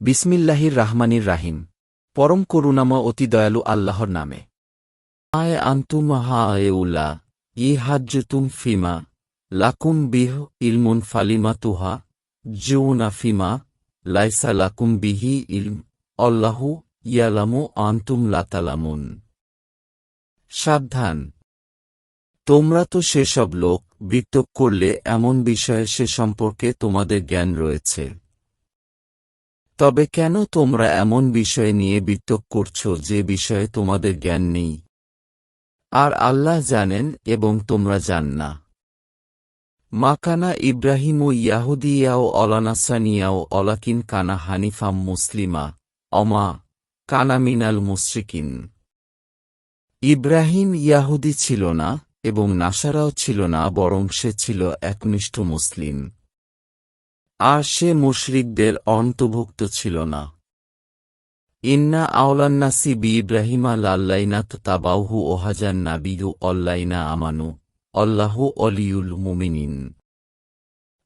বিসমিল্লাহির রাহমানির রাহিম। পরম করুণাময় অতি দয়ালু আল্লাহর নামে। আয় আন্তুম হা এউলা ই হাজ্জুতুম ফিমা, লাকুম বিহ ইলমুন ফালিমা তুহা জিউনা ফিমা, লাইসা লাকুম বিহি ইলম অল্লাহু ইয়ালামু আন্তুম লাতালামুন। সাবধান। তোমরা তো সেসব লোক বিতক করলে এমন বিষয়ে সে সম্পর্কে তোমাদের জ্ঞান রয়েছে। তবে কেন তোমরা এমন বিষয় নিয়ে বিতক করছ যে বিষয়ে তোমাদের জ্ঞান নেই? আর আল্লাহ জানেন এবং তোমরা জান না। মাকানা ইব্রাহিম ও ইয়াহুদিয়াও অলানাসানিয়াও অলাকিন কানা হানিফাম মুসলিমা, অমা, কানা মিনাল মুশ্রিকিন। ইব্রাহিম ইয়াহুদি ছিল না এবং নাসারাও ছিল না, বরং সে ছিল একনিষ্ঠ মুসলিম। আর সে মুশরিকদের অন্তর্ভুক্ত ছিল না। ইন্না আওলান্নাসি বি ইব্রাহিমা লাল্লাইনা তাবাউহু ওহাজান নাবিদু অল্লাইনা আমানু অল্লাহু অলিউল মুমিনিন।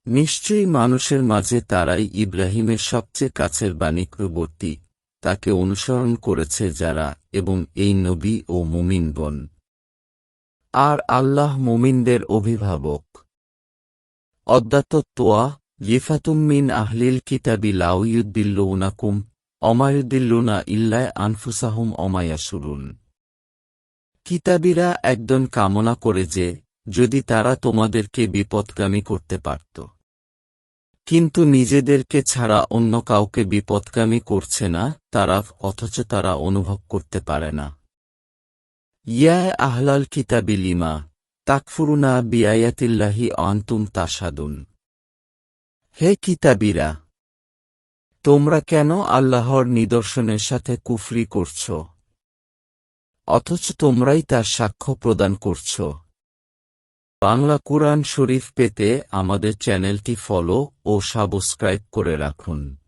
নিশ্চয়ই মানুষের মাঝে তারাই ইব্রাহিমের সবচেয়ে কাছের বাণিক্যবর্তী তাকে অনুসরণ করেছে যারা এবং এই নবী ও মুমিনগণ আর আল্লাহ মুমিনদের অভিভাবক। অদ্যাতত্ত্বা ইফাতুম মিন আহলিল কিতাবি লাউয়ুদ্দিল্লুনাকুম অমায়ুদ্দিল্লুনা ইল্লায় আনফুসাহুম অমায়াসুরুন কিতাবিরা একজন কামনা করে যে, যদি তারা তোমাদেরকে বিপদগামী করতে পারত। কিন্তু নিজেদেরকে ছাড়া অন্য কাউকে বিপদগামী করছে না, তারা, অথচ তারা অনুভব করতে পারে না। ইয়া আহলাল কিতাবি লিমা, তাকফুরুনা বিয়ায়াতিল্লাহি অন্তুম তাসাদুন হে কিতাবিরা, তোমরা কেন আল্লাহর নিদর্শনের সাথে কুফরি করছ? অথচ তোমরাই তার সাক্ষ্য প্রদান করছ। বাংলা কুরআন শরীফ পেতে আমাদের চ্যানেলটি ফলো ও সাবস্ক্রাইব করে রাখুন।